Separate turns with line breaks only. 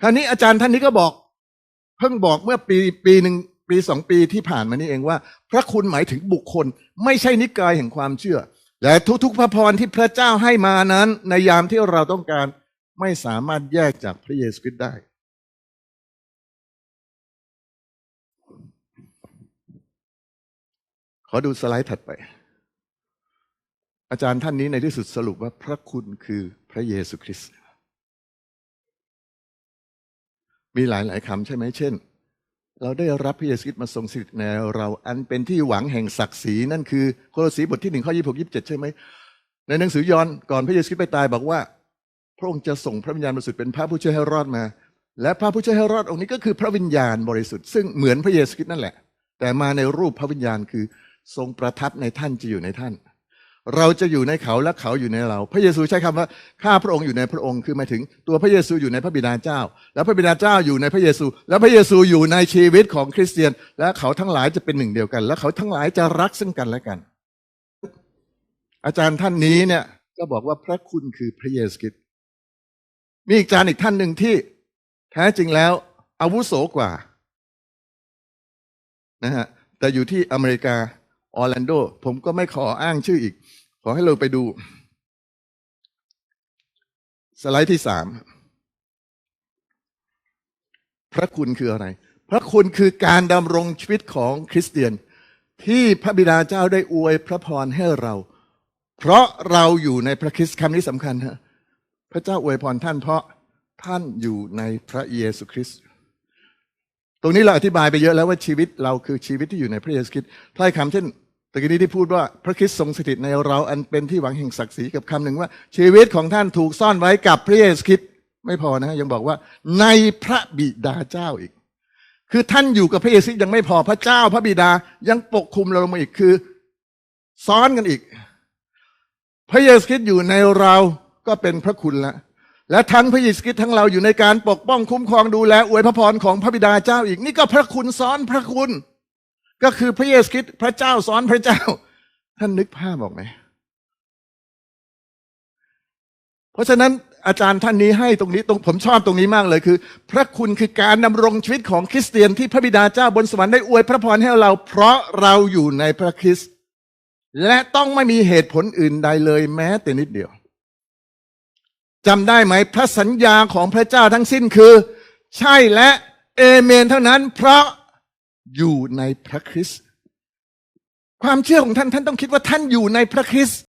คราวนี้อาจารย์ท่านนี้ก็บอก เพิ่งบอกเมื่อปีปีหนึ่งปีสองปีที่ผ่านมานี่เองว่า พระคุณหมายถึงบุคคล ไม่ใช่นิกายแห่งความเชื่อ และทุกๆพระพรที่พระเจ้าให้มานั้น ในยามที่เราต้องการไม่สามารถแยกจากพระเยซูคริสต์ได้ ขอดูสไลด์ถัดไป อาจารย์ท่านนี้ในที่สุดสรุปว่าพระคุณคือพระเยซูคริสต์ มีหลายหลายๆคำใช่ไหมเช่น เราได้รับพระเยซูคริสต์มาทรงสถิตในเราอันเป็นที่หวังแห่งศักดิ์ศรีนั่นคือโคลสีบทที่หนึ่งข้อยี่หกยี่สิบเจ็ดใช่ไหมในหนังสือยอห์นก่อนพระเยซูคริสต์ไปตายบอกว่า พระองค์จะส่งพระวิญญาณบริสุทธิ์เป็นพระผู้ช่วยให้รอดมา และพระผู้ช่วยให้รอดองค์นี้ก็คือพระวิญญาณบริสุทธิ์ซึ่งเหมือนพระเยซูคริสต์นั่นแหละ แต่มาในรูปพระวิญญาณคือทรงประทับในท่านจะอยู่ในท่าน เราจะอยู่ในเขาและเขาอยู่ในเรา พระเยซูใช้คำว่าข้าพระองค์อยู่ในพระองค์คือหมายถึงตัวพระเยซูอยู่ในพระบิดาเจ้า แล้วพระบิดาเจ้าอยู่ในพระเยซู แล้วพระเยซูอยู่ในชีวิตของคริสเตียน และเขาทั้งหลายจะเป็นหนึ่งเดียวกัน และเขาทั้งหลายจะรักซึ่งกันและกัน อาจารย์ท่านนี้เนี่ยก็บอกว่าพระคุณคือพระเยซูคริสต์มีอีกอาจารย์อีกท่านหนึ่งที่แท้จริงแล้ว อาวุโสกว่านะฮะแต่อยู่ที่อเมริกาออร์แลนโด ผมก็ไม่ขออ้างชื่ออีก ขอให้เราไปดู สไลด์ที่สามพระคุณคืออะไร พระคุณคือการดำรงชีวิตของคริสเตียน ที่พระบิดาเจ้าได้อวยพระพรให้เรา เพราะเราอยู่ในพระคริสต์คำนี้สำคัญฮะพระเจ้าอวยพรท่านเพราะท่านอยู่ในพระเยซูคริสต์ตรงนี้เราอธิบายไปเยอะแล้วว่าชีวิตเราคือชีวิตที่อยู่ในพระเยซูคริสต์ถ้อยคำเช่น ตะกี้นี้ที่พูดว่าพระคริสต์ทรงสถิตในเราอันเป็นที่หวังแห่งศักดิ์ศรีกับคำหนึ่งว่า ชีวิตของท่านถูกซ่อนไว้กับพระเยซูคริสต์ไม่พอนะยังบอกว่าในพระบิดาเจ้าอีก คือท่านอยู่กับพระเยซูคริสต์ยังไม่พอพระเจ้าพระบิดายังปกคุมเราลงมาอีกคือ ซ้อนกันอีก พระเยซูคริสต์อยู่ในเราก็เป็นพระคุณละและทั้งพระเยซูคริสต์ทั้งเราอยู่ในการปกป้องคุ้มครองดูแลอวยพระพรของพระบิดาเจ้าอีก นี่ก็พระคุณซ้อนพระคุณ ก็คือพระเยซูคริสต์พระเจ้าซ้อนพระเจ้า ท่านนึกภาพออกไหมเพราะฉะนั้นอาจารย์ท่านนี้ให้ตรงนี้ตรงผมชอบตรงนี้มากเลยคือ พระคุณคือการดำรงชีวิตของคริสเตียนที่พระบิดาเจ้าบนสวรรค์ได้อวยพระพรให้เรา เพราะเราอยู่ในพระคริสต์และต้องไม่มีเหตุผลอื่นใดเลยแม้แต่นิดเดียวจำได้ไหมพระสัญญาของพระเจ้าทั้งสิ้นคือ ใช่และเอเมนเท่านั้น เพราะ อยู่ในพระคริสต์ความเชื่อของท่านท่านต้องคิดว่าท่านอยู่ในพระคริสต์